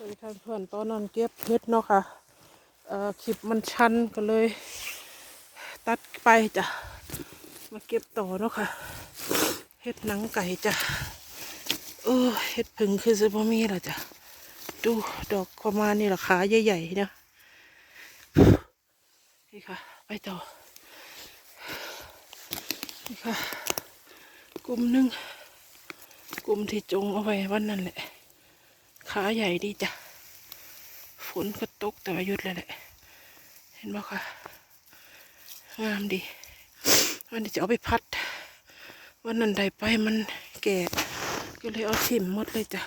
สวัสดีท่านเพื่อนตอนนั้นเก็บเห็ดเนาะค่ะเอ่อคลิปมันชันก็เลย ตัดไปจ้ะมาเก็บต่อเนาะค่ะเห็ดหนังไก่จ้ะเออเห็ดผึ่งคือจะบ่มีละจ้ะดูดอกประมาณนี้ละขาใหญ่ๆเนาะนี่ค่ะ ไปต่อนี่ค่ะ กลุ่มหนึ่งกลุ่มที่จงเอาไว้วันนั้นแหละ ขาใหญ่ดีจ้ะ ฝนก็ตกแต่ว่ายุดแล้วแหละ เห็นบ่คะงามดี วันนี้จะเอาไปพัด วันนั้นใดไปมันแก่ ก็เลยเอาถิ่มหมดเลยจ้ะ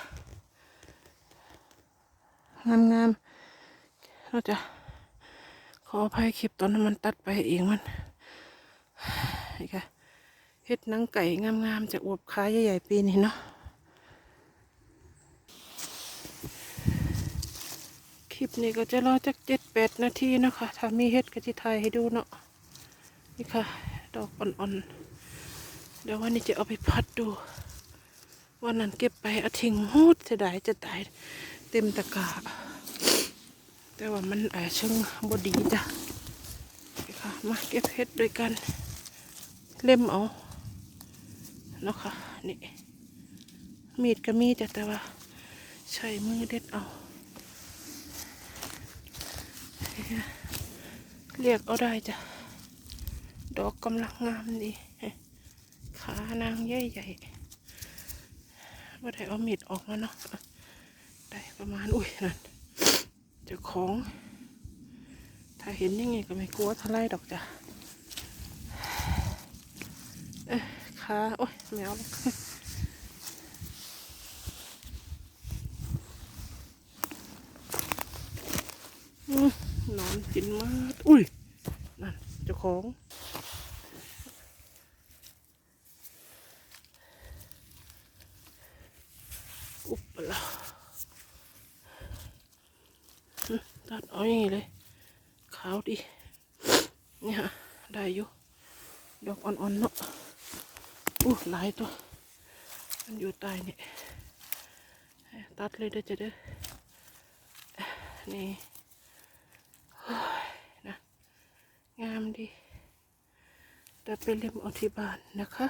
งามงามเราจะขออภัยคลิปตอนนั้นมันตัดไปเองมันนี่ค่ะเฮ็ดนังไก่งามๆจากอวบขาใหญ่ๆปีนี้เนาะ ลิปนี้ก็จะรอจักเจ็ดแปดนาทีนะคะถ้ามีเฮ็ดก็จะถ่ายให้ดูเนาะนี่ค่ะ ดอกอ่อนๆ เดี๋ยววันนี้จะเอาไปพัดดู วันนั้นเก็บไปเอาทิ้งหูดเสียดายจะตายเต็มตะก้าแต่ว่ามันอาเชิงบดีจ้ะนี่ค่ะ มาเก็บเฮ็ดด้วยกัน เล่มเอาเนาะค่ะนี่มีดก็มีจ้ะแต่ว่า ใช้มือเด็ดเอา เรียกเอาได้จ้ะ ดอกกำลังงามดี ขานางใหญ่ใหญ่ว่าได้เอามีดออกมาเนาะ ได้ประมาณ อุ้ยนั่นเจ้าของ ถ้าเห็นยังไงก็ไม่กลัวท่าไรดอกจ้ะเอ้ยขาโอ้ยแมวแล้วอืม นอนกินมากอุ้ยนั่นเจ้าของอุบไปแล้วอืมตัดเอาอย่างนี้เลยขาวดีนี่ฮะได้อยู่ดอกอ่อนๆเนาะอู้หลายตัวมันอยู่ใต้นี่ตัดเลยเด้อจะเด้อนี่ นะ งามดีแต่เป็นเล่มอาที่บ้านนะคะ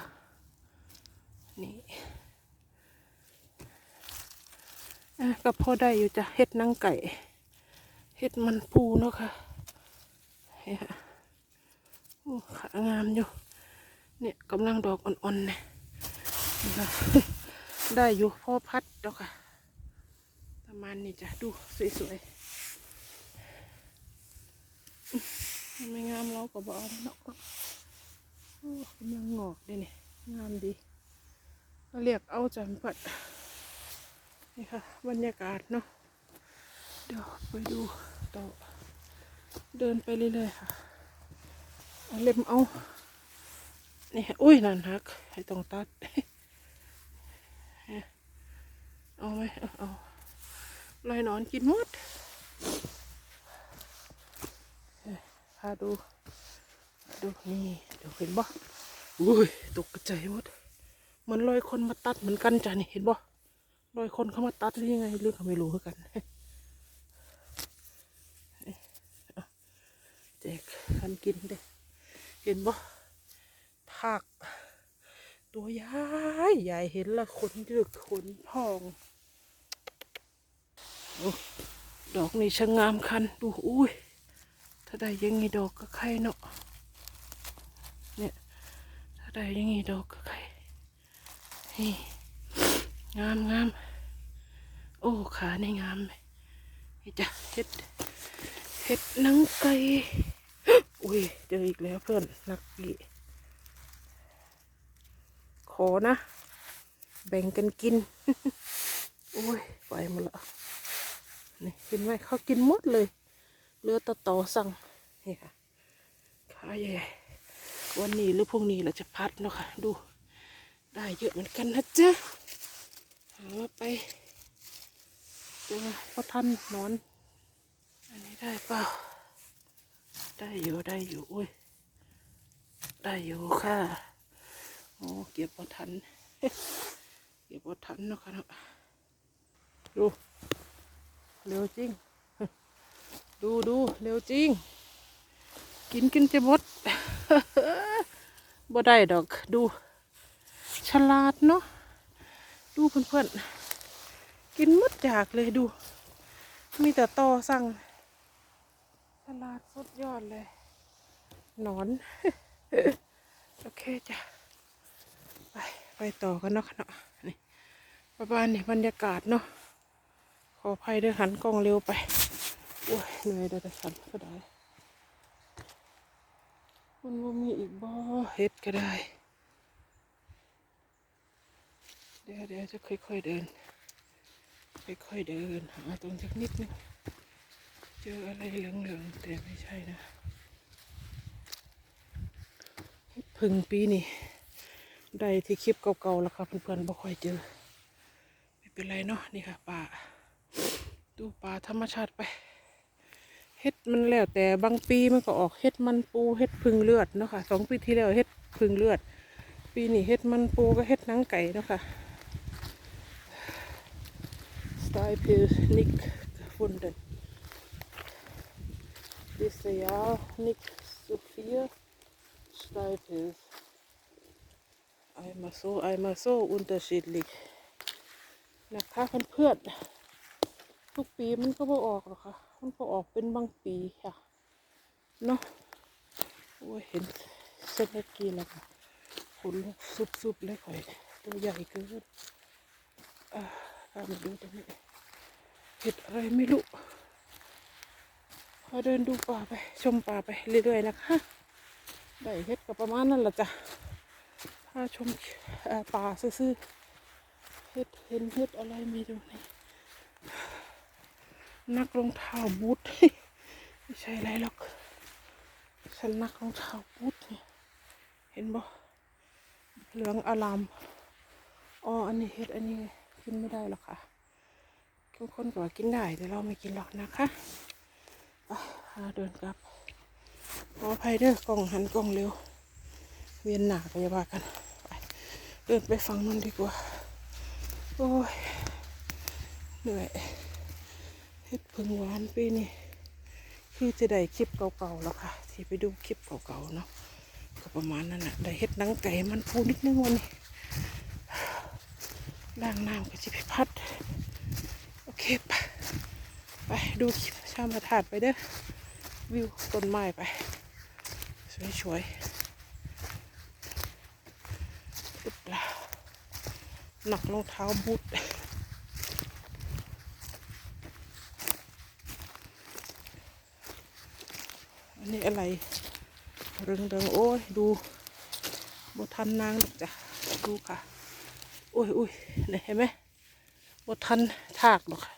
นี่อะก็พอได้อยู่จ้ะเฮ็ดนังไก่เฮ็ดมันปูเนาะค่ะเฮ้ยค่ะขางามอยู่ เนี่ยกำลังดอกอ่อนๆเนี่ยได้อยู่พ่อพัดเนาะค่ะ ประมาณนี้จ้ะ ดูสวยๆ ไม่งามเราก็บอกเอาเนาะโอ้กำลังงอกเลยนี่งามดีก็เรียกเอาจันปัดนี่ค่ะ บรรยากาศเนาะเดี๋ยวไปดูต่อเดินไปเรื่อยๆค่ะเเล็มเอานี่อุ้ยนั่นฮักให้ต้องตัดเอาไหมเอาลอยนอนกินหมดาดูพาดูนี่เดี๋ยวเห็นบ่อุ้ยตกกระจายหมดเหมันลอยคนมาตัดเหมือนกันจ้ะนี่เห็นบ่ลอยคนเขามาตัดหรือยังไงเรื่องเขาไม่รู้เหมือนกันเอาแจกกันกินเด้เห็นบ่ทากตัวใหญ่ใหญ่เห็นละขนดึกขนพองโอ้ดอกนี่ช่างงามคันดูอุ้ย ถ้าได้ยังงี้ดอกก็ไข่เนาะเนี่ยถ้าได้ยังงี้ดอกก็ไข่นี่งามงามโอ้ขาในงามเลยจ้ะเห็ดเห็ดนังไก่อุ้ยเจออีกแล้วเพื่อนนักปีขอนะ แบ่งกันกินโอ้ยไปหมดละนี่กินไว้เขากินหมดเลย เรือต่อต่อสั่งนี่ค่ะขาใหญ่ๆวันนี้หรือพรุ่งนี้เราจะพัดเนาะค่ะ ดู ได้เยอะเหมือนกันนะจ๊ะหามาไปเจอพอทันนอน อันนี้ได้เปล่า ได้อยู่ได้อยู่อุ้ยได้อยู่ค่ะโอ้เก็บพอทันเก็บพอทันเนาะค่ะเนาะดูเร็วจริง ดูดูเร็วจริง กินกินจะหมดบ่ได้ดอกดู ฉลาดเนาะดูเพื่อนๆ กินมดจากเลยดู มีแต่ตอสั่งฉลาดสุดยอดเลย นอน โอเคจ้ะ ไป ไปต่อกันเนาะค่ะเนาะนี่ประมาณนี้บรรยากาศเนาะขออภัยด้วยหันกล้องเร็วไป โอ้ยเหนื่อยเด้แต่สันก็ได้มันว่ามีอีกบ่เฮ็ดก็ได้ เดี๋ยวเดี๋ยวจะค่อยๆเดิน ค่อยๆเดินหาตรงสักนิดนึงเจออะไรเหลืองๆแต่ไม่ใช่นะพึ่งปีนี้ได้ที่คลิปเก่าๆแล้วค่ะเพื่อนๆบ่ค่อยเจอ ไม่เป็นไรเนาะนี่ค่ะป่า ดูป่าธรรมชาติไป เฮ็ดมันแล้วแต่บางปีมันก็ออกเฮ็ดมันปูเฮ็ดพึ่งเลือดเนาะค่ะสองปีที่แล้วเฮ็ดพึ่งเลือด ปีนี้เฮ็ดมันปูก็เฮ็ดนังไก่เนาะค่ะ Stijpil Nick gefunden. Dieses Jahr Nick Sophia Stijpil. Einmal so, einmal so unterschiedlich. นะคะเพื่อนๆทุกปีมันก็บ่ออกหรอกค่ะ มันก็ออกเป็นบางปีค่ะเนาะโอ้เห็นเส้นเมื่อกี้แล้วค่ะขนลุกซุบๆเลยข่อยตัวใหญ่เกินอ่าพามาดูตรงนี้เห็ดอะไรไม่รู้พาเดินดูป่าไปชมป่าไปเรื่อยๆนะคะได้เห็ดก็ประมาณนั้นแหละจ้ะพาชมป่าซื่อๆเฮ็ดเห็นเฮ็ดอะไรไม่รู้นี่ นักรองเท้าบูทไม่ใช่อะไรหรอกฉันนักรองเท้าบูทเนี่เห็นบ่เหลืองอลามอ๋ออันนี้เฮ็ดอันนี้กินไม่ได้หรอกค่ะทุกคนก็กินได้แต่เราไม่กินหรอกนะคะไปพาเดินกลับขออภัยเด้อกล้องหันกล้องเร็ว เวียนหนาไปอยาบากันเดินไปฝั่งนู้นดีกว่า โอ้ยเหนื่อย เฮ็ดพึ่งหวานปีนี้คือจะได้คลิปเก่าๆแล้วค่ะ ที่ไปดูคลิปเก่าๆเนาะก็ประมาณนั้นแหละได้เฮ็ดนังไก่มันพูนิดนึงวันนี้ล้างน้ำก็จะไปพัด โอเคไปไปดูคลิปชามาถาดไปเด้อวิวต้นไม้ไปสวยๆอึดละหนักรองเท้าบูท อันนี้อะไรเรืองเรืองๆโอ้ยดูบทันนางหรอกจ้ะดูค่ะโอ้ยอุ้ยนี่เห็นไหมบทันทากหรอกค่ะ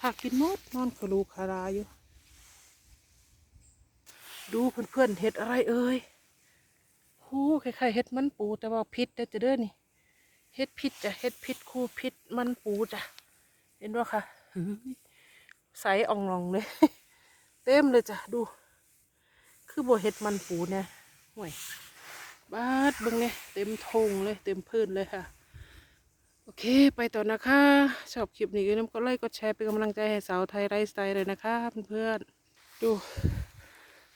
ทากกินมดนอนกระลูคาราอยู่ ดูเพื่อนๆเห็ดอะไรเอ่ยโอ้คล้ายๆเห็ดมันปูแต่ว่าพิษเด้จะเด้อนี่เฮ็ดพิษจ้ะเฮ็ดพิษคู่พิษมันปูจ้ะเห็นว่าค่ะใสอ่องลองเลย เต็มเลยจ้ะดู คือบัวเฮ็ดมันปูเนี่ยห่วยบาดบิ่งเนี่ยเต็มทงเลย เต็มพื้นเลยค่ะ โอเค ไปต่อนะคะ ชอบคลิปนี้ก็น้ำก็ไลค์ก็แชร์เป็นกำลังใจให้สาวไทยไลฟ์สไตล์เลยนะคะเพื่อนๆดู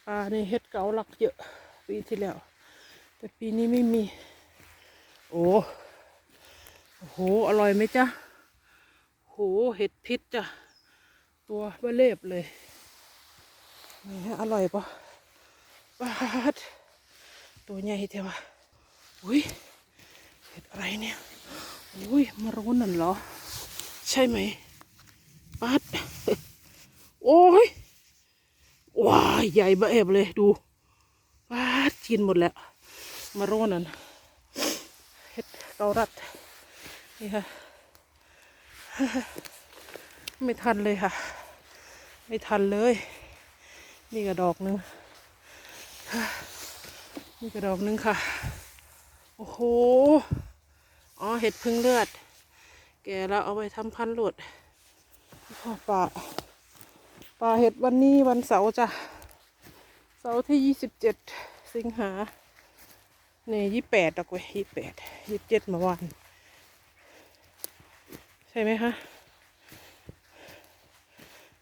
อ่าในเฮ็ดเก๋าหลักเยอะปีที่แล้ว แต่ปีนี้ไม่มี โอ้โห อร่อยไหมจ๊ะโห เห็ดพิษจ้ะ ตัวเบลเลบเลยแหมอร่อยปะ บาดตัวใหญ่เท่วะอุ้ยเห็ดอะไรเนี่ยอุ้ยมารุนนั่นเหรอ ใช่ไหมบาดโอ้ยว้าใหญ่บะเอบเลยดูบาดกินหมดแล้ว มารุนนั่นเห็ดเกาลัดนี่ค่ะไม่ทันเลยค่ะ ไม่ทันเลย นี่ก็ดอกหนึ่ง นี่ก็ดอกหนึ่งค่ะ โอ้โห อ๋อเห็ดพึ่งเลือด แกแล้วเอาไปทำพันหลุดพ่อป่าป่าเห็ดวันนี้วันเสาร์จ้ะ เสาร์ที่ยี่สิบเจ็ดสิงหาเนี่ยยี่แปดดอกว้ยยี่แปดยี่เจ็ดเมื่อวาน ใช่ไหมคะ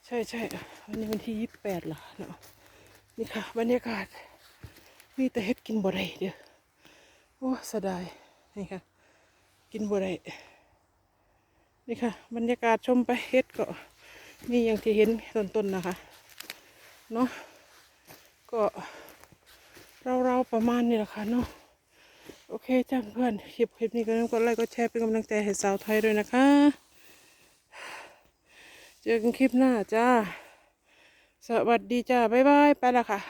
ใช่ใช่วันนี้วันที่ยี่สิบแปดเหรอเนาะนี่ค่ะ บรรยากาศ มีแต่เฮ็ดกินบ่ได้เด้อโอ้สดาย นี่ค่ะ กินบ่ได้นี่ค่ะ บรรยากาศชมไปเฮ็ดก็มีอย่างที่เห็นต้นๆนะคะ เนาะก็เราๆประมาณนี้แหละค่ะเนาะโอเคจ้าเพื่อนคลิปคลิปนี้ก็ต้องกดไลค์กดแชร์เป็นกำลังใจให้สาวไทยด้วยนะคะ เจอกันคลิปหน้าจ้า สวัสดีจ้า บ๊ายบาย ไปละค่ะ